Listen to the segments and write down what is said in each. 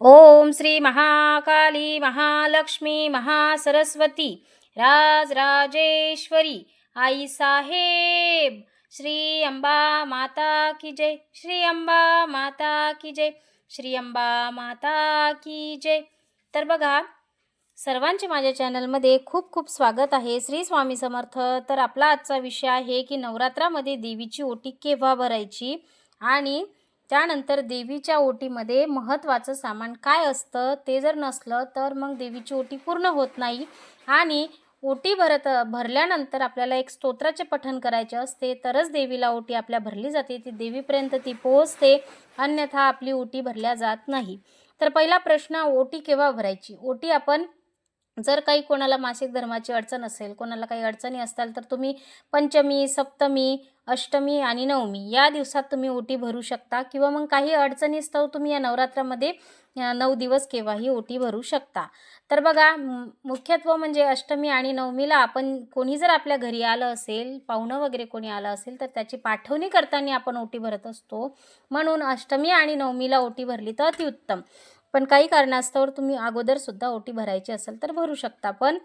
ओम श्री महाकाली महालक्ष्मी महासरस्वती राजराजेश्वरी आई साहेब श्री अंबा माता की जय श्री अंबा माता की जय श्री अंबा माता की जय. तर बघा सर्वांचे माझ्या चॅनलमध्ये खूप खूप स्वागत आहे. श्री स्वामी समर्थ तर आपला आजचा विषय आहे की नवरात्रामध्ये देवीची ओटी केव्हा भरायची? आणि त्यानंतर देवीच्या ओटीमध्ये महत्त्वाचं सामान काय असतं ते जर नसलं तर मग देवीची ओटी पूर्ण होत नाही. आणि ओटी भरत भरल्यानंतर आपल्याला एक स्तोत्राचे पठण करायचे असते तरच देवीला ओटी आपल्या भरली जाते. ती देवीपर्यंत ती पोहोचते अन्यथा आपली ओटी भरल्या जात नाही. तर पहिला प्रश्न ओटी केव्हा भरायची? ओटी आपण जर काही कोणाला मासिक धर्माची अडचण असेल कोणाला काही अडचणी असताल तर तुम्ही पंचमी सप्तमी अष्टमी आणि नवमी या दिवसात तुम्ही ओटी भरू शकता किंवा मग काही अडचणीस्तव तुम्ही या नवरात्रामध्ये नऊ दिवस केव्हाही ओटी भरू शकता. तर बघा मुख्यत्व म्हणजे अष्टमी आणि नवमीला आपण कोणी जर आपल्या घरी आलं असेल पाहुणं वगैरे कोणी आलं असेल तर त्याची पाठवणी करताना आपण ओटी भरत असतो. म्हणून अष्टमी आणि नवमीला ओटी भरली तर अतिउत्तम. पण काही कारणास्तव तुम्ही अगोदरसुद्धा ओटी भरायची असेल तर भरू शकता. पण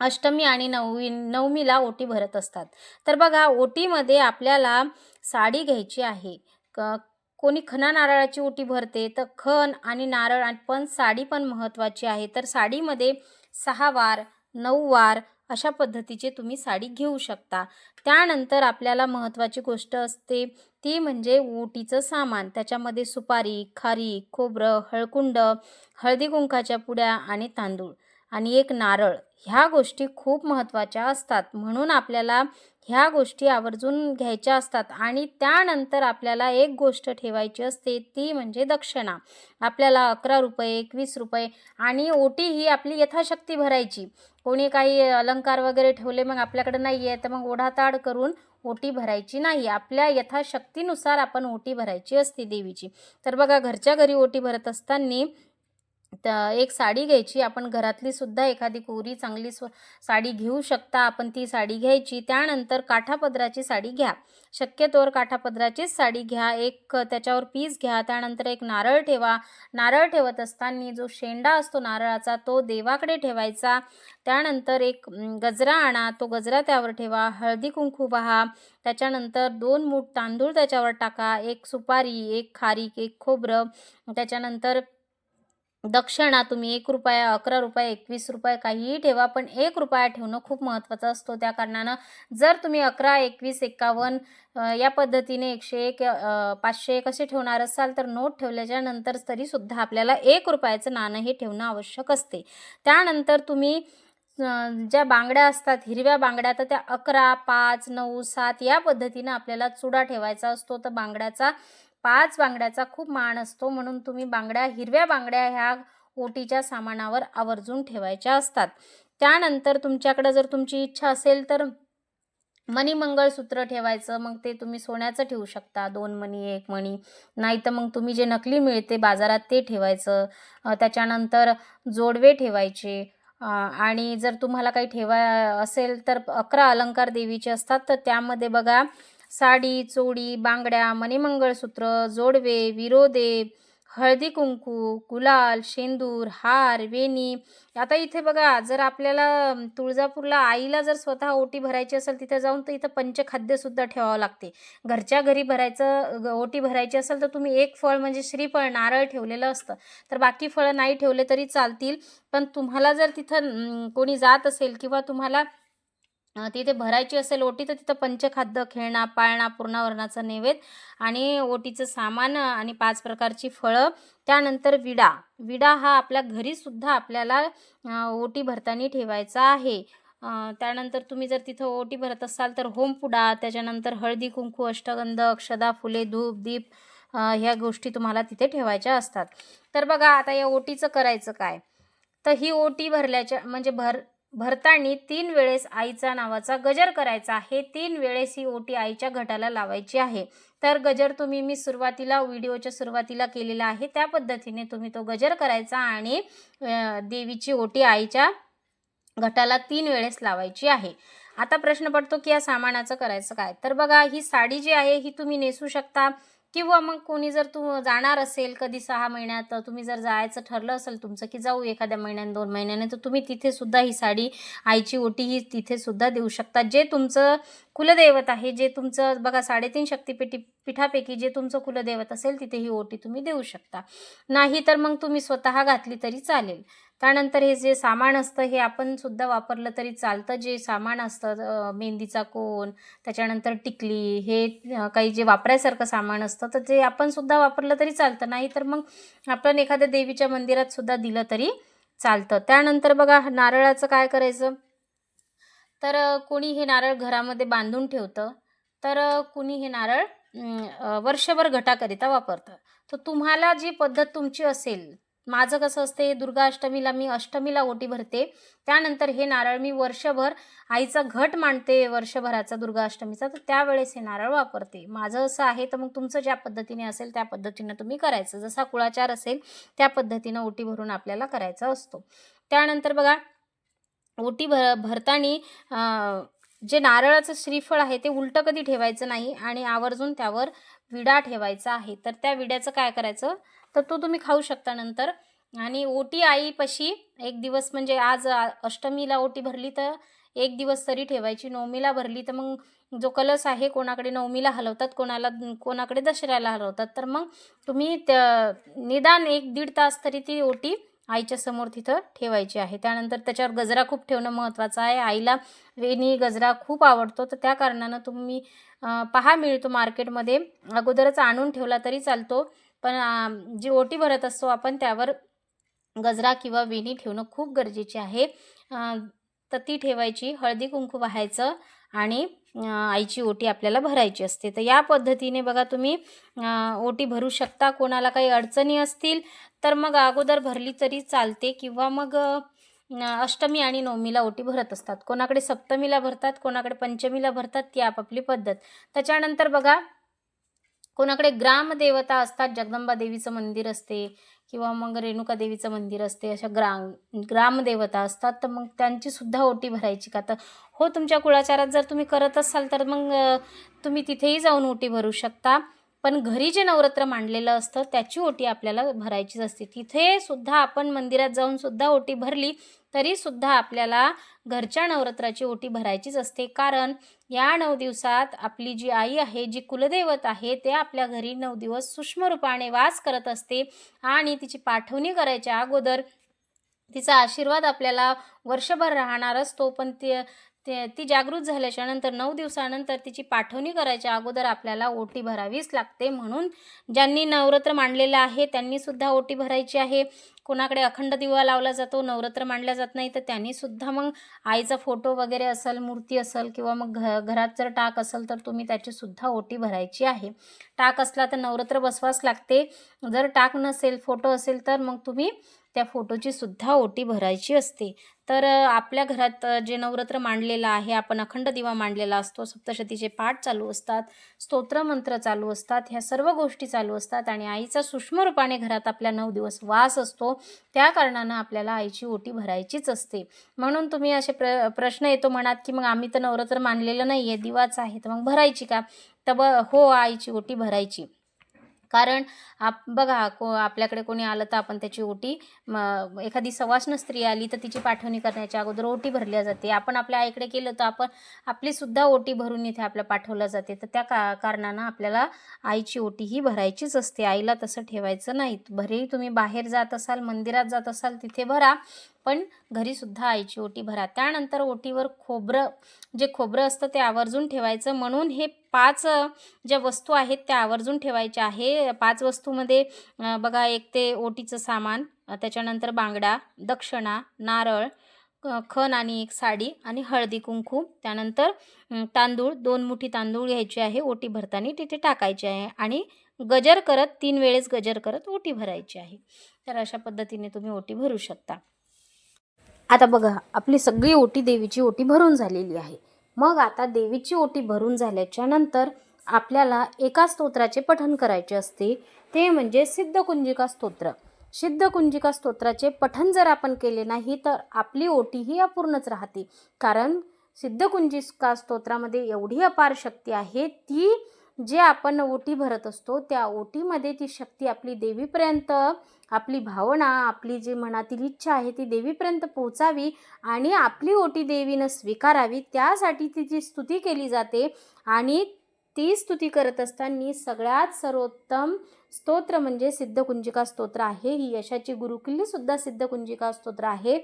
अष्टमी आणि नववी नवमीला ओटी भरत असतात. तर बघा ओटीमध्ये आपल्याला साडी घ्यायची आहे. क कोणी खना नारळाची ओटी भरते तर खण आणि नारळ आणि पण साडी पण महत्त्वाची आहे. तर साडीमध्ये सहा वार नऊ वार अशा पद्धतीचे तुम्ही साडी घेऊ शकता. त्यानंतर आपल्याला महत्त्वाची गोष्ट असते ती म्हणजे ओटीचं सामान. त्याच्यामध्ये सुपारी खारी खोबरं हळकुंड हळदी कुंकाच्या पुड्या आणि तांदूळ आणि एक नारळ. ह्या गोष्टी खूप महत्त्वाच्या असतात. म्हणून आपल्याला ह्या गोष्टी आवर्जून घ्यायच्या असतात आणि त्यानंतर आपल्याला एक गोष्ट ठेवायची असते ती म्हणजे दक्षिणा. आपल्याला अकरा रुपये एकवीस रुपये आणि ओटी ही आपली यथाशक्ती भरायची. कोणी काही अलंकार वगैरे ठेवले मग आपल्याकडे नाही आहे तर मग ओढाताड करून ओटी भरायची नाही. आपल्या यथाशक्तीनुसार आपण ओटी भरायची असते देवीची. तर बघा घरच्या घरी ओटी भरत असताना त्या एक साडी घ्यायची. आपण घरातली सुद्धा एखादी कोरी चांगली स्व साडी घेऊ शकता. आपण ती साडी घ्यायची. त्यानंतर काठापदराची साडी घ्या. शक्यतोवर काठापदराचीच साडी घ्या. एक त्याच्यावर पीस घ्या. त्यानंतर एक नारळ ठेवा. नारळ ठेवत असताना जो शेंडा असतो नारळाचा तो देवाकडे ठेवायचा. त्यानंतर एक गजरा आणा. तो गजरा त्यावर ठेवा. हळदी कुंकू पहा. त्याच्यानंतर दोन मूठ तांदूळ त्याच्यावर टाका. एक सुपारी एक खारीक एक खोबरं. त्याच्यानंतर दक्षिणा तुम्ही एक रुपया अकरा रुपये एकवीस रुपये काहीही ठेवा पण एक रुपया ठेवणं खूप महत्त्वाचं असतो. त्या कारणानं जर तुम्ही अकरा एकवीस एकावन्न या पद्धतीने एकशे एक पाचशे एक असे ठेवणार असाल तर नोट ठेवल्याच्या नंतर तरीसुद्धा आपल्याला एक रुपयाचं नाणं हे ठेवणं आवश्यक असते. त्यानंतर तुम्ही ज्या बांगड्या असतात हिरव्या बांगड्या तर त्या अकरा पाच नऊ सात या पद्धतीनं आपल्याला चुडा ठेवायचा असतो. तर बांगड्याचा पाच बांगड्याचा खूप मान असतो म्हणून तुम्ही बांगड्या हिरव्या बांगड्या ह्या ओटीच्या सामानावर आवर्जून ठेवायच्या असतात. त्यानंतर तुमच्याकडं जर तुमची इच्छा असेल तर मणी मंगळसूत्र ठेवायचं मग ते तुम्ही सोन्याचं ठेवू शकता दोन मणी एक मणी नाही तर मग तुम्ही जे नकली मिळते बाजारात ते ठेवायचं. त्याच्यानंतर जोडवे ठेवायचे. आणि जर तुम्हाला काही ठेवा असेल तर अकरा अलंकार देवीचे असतात तर त्यामध्ये बघा साडी चोडी बांगड्या मणिमंगळसूत्र जोडवे विरोदे हळदी कुंकू गुलाल शेंदूर हार वेणी. आता इथे बघा जर आपल्याला तुळजापूरला आईला जर स्वतः ओटी भरायची असेल तिथे जाऊन तर इथं पंचखाद्यसुद्धा ठेवावं लागते. घरच्या घरी भरायचं ग- ओटी भरायची असेल तर तुम्ही एक फळ म्हणजे श्रीफळ नारळ ठेवलेलं असतं. तर बाकी फळं नाही ठेवले तरी चालतील. पण तुम्हाला जर तिथं कोणी जात असेल किंवा तुम्हाला तिथे भरायची असेल ओटी तर तिथं पंचखाद्य खेळणा पाळणा पूर्णावरणाचा नैवेद्य आणि ओटीचं सामान आणि पाच प्रकारची फळं त्यानंतर विडा. विडा हा आपल्या घरीसुद्धा आपल्याला ओटी भरताना ठेवायचा आहे. त्यानंतर तुम्ही जर तिथं ओटी भरत असाल तर होमपुडा त्याच्यानंतर हळदी कुंकू अष्टगंध अक्षदा फुले धूप दीप ह्या गोष्टी तुम्हाला तिथे ठेवायच्या असतात. तर बघा आता या ओटीचं करायचं काय? तर ही ओटी भरल्याच्या म्हणजे भर भरताना तीन वेळेस आईचा नावाचा गजर करायचा आहे. तीन वेळेस ही ओटी आईच्या घटाला लावायची आहे. तर गजर तुम्ही मी सुरुवातीला व्हिडिओच्या सुरुवातीला केलेला आहे. त्या पद्धतीने तुम्ही तो गजर करायचा आणि देवीची ओटी आईच्या घटाला तीन वेळेस लावायची आहे. आता प्रश्न पडतो की या सामानाचं करायचं काय? तर बघा ही साडी जी आहे ही तुम्ही नेसू शकता. किंवा मग कोणी जर तू जाणार असेल कधी सहा महिन्यात तुम्ही जर जायचं ठरलं असेल तुमचं की जाऊ एखाद्या महिन्याने दोन महिन्याने तर तुम्ही तिथे सुद्धा ही साडी आईची ओटी ही तिथे सुद्धा देऊ शकता. जे तुमचं कुलदैवत आहे जे तुमचं बघा साडेतीन शक्तिपीठी पीठापैकी जे तुमचं कुलदैवत असेल तिथे ही ओटी तुम्ही देऊ शकता. नाही तर मग तुम्ही स्वतः घातली तरी चालेल. त्यानंतर हे जे सामान असतं हे आपण सुद्धा वापरलं तरी चालतं. जे सामान असतं मेहंदीचा कोन त्याच्यानंतर टिकली हे काही जे वापरायसारखं सामान असतं तर ते आपण सुद्धा वापरलं तरी चालतं. नाही तर मग आपण एखाद्या देवीच्या मंदिरात सुद्धा दिलं तरी चालतं. त्यानंतर बघा नारळाचं काय करायचं? तर कोणी हे नारळ घरामध्ये बांधून ठेवतं तर कुणी हे नारळ वर्षभर घटाकरिता वापरतं. तर तुम्हाला जी पद्धत तुमची असेल माझं कसं असते दुर्गाष्टमीला मी अष्टमीला ओटी भरते. त्यानंतर हे नारळ मी वर्षभर आईचा घट मांडते वर्षभराचा दुर्गाष्टमीचा. तर त्यावेळेस हे नारळ वापरते. माझं असं आहे तर मग तुमचं ज्या पद्धतीने असेल त्या पद्धतीनं तुम्ही करायचं. जसा कुळाचार असेल त्या पद्धतीनं ओटी भरून आपल्याला करायचा असतो. त्यानंतर बघा ओटी भर भरताना जे नारळाचं श्रीफळ आहे ते उलटं कधी ठेवायचं नाही आणि आवर्जून त्यावर विडा ठेवायचा आहे. तर त्या विड्याचं काय करायचं? तर तो तुम्ही खाऊ शकता नंतर. आणि ओटी आईपाशी एक दिवस म्हणजे आज अष्टमीला ओटी भरली तर एक दिवस तरी ठेवायची. नवमीला भरली तर मग जो कलश आहे कोणाकडे नवमीला हलवतात कोणाला कोणाकडे दसऱ्याला हलवतात. तर मग तुम्ही त्या निदान एक दीड तास तरी ती ओटी आईच्या समोर तिथं ठेवायची आहे. त्यानंतर त्याच्यावर गजरा खूप ठेवणं महत्त्वाचं आहे. आईला वेणी गजरा खूप आवडतो. तर त्या कारणानं तुम्ही पहा मिळतो मार्केटमध्ये अगोदरच आणून ठेवला तरी चालतो. पण जी ओटी भरत असतो आपण त्यावर गजरा किंवा वेणी ठेवणं खूप गरजेचे आहे. तर ती ठेवायची हळदी कुंकू वाहायचं आणि आईची ओटी आपल्याला भरायची असते. तर या पद्धतीने बघा तुम्ही ओटी भरू शकता. कोणाला काही अडचणी असतील तर मग अगोदर भरली तरी चालते किंवा मग अष्टमी आणि नवमीला ओटी भरत असतात. कोणाकडे सप्तमीला भरतात कोणाकडे पंचमीला भरतात ती आपापली पद्धत. त्याच्यानंतर बघा कोणाकडे ग्रामदेवता असतात जगदंबा देवीचं मंदिर असते किंवा मग रेणुका देवीचं मंदिर असते अशा ग्राम ग्रामदेवता असतात तर मग त्यांची सुद्धा ओटी भरायची का? तर हो तुमच्या कुळाचारात जर तुम्ही करत असाल तर मग तुम्ही तिथेही जाऊन ओटी भरू शकता. पण घरी जे नवरात्र मांडलेलं असतं त्याची ओटी आपल्याला भरायचीच असते. तिथे सुद्धा आपण मंदिरात जाऊन सुद्धा ओटी भरली तरी सुद्धा आपल्याला घरच्या नवरात्राची ओटी भरायचीच असते. कारण या नऊ दिवसात आपली जी आई आहे जी कुलदैवत आहे ते आपल्या घरी नऊ दिवस सूक्ष्मरूपाने वास करत असते आणि तिची पाठवणी करायच्या अगोदर तिचा आशीर्वाद आपल्याला वर्षभर राहणार असतो. पण ते ते ती जागृत झाल्याच्यानंतर नऊ दिवसानंतर तिची पाठवणी करायच्या अगोदर आपल्याला ओटी भरावीच लागते. म्हणून ज्यांनी नवरात्र मांडलेलं आहे त्यांनीसुद्धा ओटी भरायची आहे. कोणाकडे अखंड दिवा लावला जातो नवरात्र मांडल्या जात नाही तर त्यांनीसुद्धा मग आईचा फोटो वगैरे असेल मूर्ती असेल किंवा मग घ घरात जर टाक असेल तर तुम्ही त्याचीसुद्धा ओटी भरायची आहे. टाक असला तर नवरात्र बसवाच लागते. जर टाक नसेल फोटो असेल तर मग तुम्ही त्या फोटोची सुद्धा ओटी भरायची असते. तर आपल्या घरात जे नवरात्र मांडलेलं आहे आपण अखंड दिवा मांडलेला असतो सप्तशतीचे पाठ चालू असतात स्तोत्रमंत्र चालू असतात ह्या सर्व गोष्टी चालू असतात आणि आईचा सूक्ष्म रूपाने घरात आपल्या नऊ दिवस वास असतो त्या कारणानं आपल्याला आईची ओटी भरायचीच असते. म्हणून तुम्ही असे प्र प्रश्न येतो मनात की मग आम्ही तर नवरात्र मानलेलं नाही आहे दिवाच आहे तर मग भरायची का? तर ब हो आईची ओटी भरायची. कारण आप बघा को आपल्याकडे कोणी आलं तर आपण त्याची ओटी एखादी सवाष्ण स्त्री आली तर तिची पाठवणी करण्याच्या अगोदर ओटी भरल्या जाते. आपण आपल्या आईकडे केलं तर आपण आपलीसुद्धा ओटी भरून इथे आपल्या पाठवलं जाते. तर त्या का कारणानं आपल्याला आईची ओटी ही भरायचीच असते. आईला तसं ठेवायचं नाही. भरेही तुम्ही बाहेर जात असाल मंदिरात जात असाल तिथे भरा. पण घरीसुद्धा आईची ओटी भरा. त्यानंतर ओटीवर खोबरं जे खोबरं असतं ते आवर्जून ठेवायचं. म्हणून हे पाच ज्या वस्तू आहेत त्या आवर्जून ठेवायच्या आहे. पाच वस्तूमध्ये बघा एक ते ओटीचं सामान त्याच्यानंतर बांगडा दक्षिणा नारळ खण आणि एक साडी आणि हळदी कुंकू. त्यानंतर तांदूळ दोन मुठी तांदूळ घ्यायचे आहे ओटी भरताना तिथे टाकायचे आहे. आणि गजर करत तीन वेळेस गजर करत ओटी भरायची आहे. तर अशा पद्धतीने तुम्ही ओटी भरू शकता. आता बघा आपली सगळी ओटी देवीची ओटी भरून झालेली आहे. मग आता देवीची ओटी भरून झाल्याच्यानंतर आपल्याला एका स्तोत्राचे पठण करायचे असते. ते म्हणजे सिद्धकुंजिका स्तोत्र. सिद्धकुंजिका स्तोत्राचे पठण जर आपण केले नाही तर आपली ओटी ही अपूर्णच राहते. कारण सिद्धकुंजिका स्तोत्रामध्ये एवढी अपार शक्ती आहे ती जे आपण ओटी भरत असतो त्या ओटीमध्ये ती शक्ती आपली देवीपर्यंत आपली भावना आपली जी मनातील इच्छा आहे ती देवीपर्यंत पोहोचावी आणि आपली ओटी देवीनं स्वीकारावी त्यासाठी तिची स्तुती केली जाते आणि ती स्तुती करत असताना सगळ्यात सर्वोत्तम स्तोत्र म्हणजे सिद्धकुंजिका स्तोत्र आहे. ही यशाची गुरुकिल्लीसुद्धा सिद्धकुंजिका स्तोत्र आहे.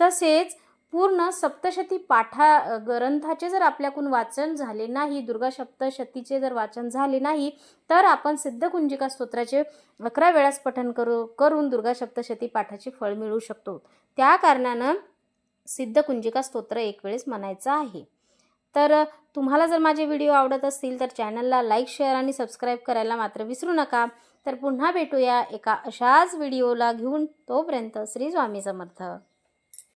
तसेच पूर्ण सप्तशती पाठा ग्रंथाचे जर आपल्याकडून वाचन झाले नाही दुर्गा सप्तशतीचे जर वाचन झाले नाही तर आपण सिद्धकुंजिका स्तोत्राचे अकरा वेळास पठन करू करून दुर्गा सप्तशती पाठाचे फळ मिळू शकतो. त्या कारणानं सिद्धकुंजिका स्तोत्र एक वेळेस म्हणायचं आहे. तर तुम्हाला जर माझे व्हिडिओ आवडत असतील तर चॅनलला लाईक शेअर आणि सबस्क्राईब करायला मात्र विसरू नका. तर पुन्हा भेटूया एका अशाच व्हिडिओला घेऊन तोपर्यंत श्री स्वामी समर्थ.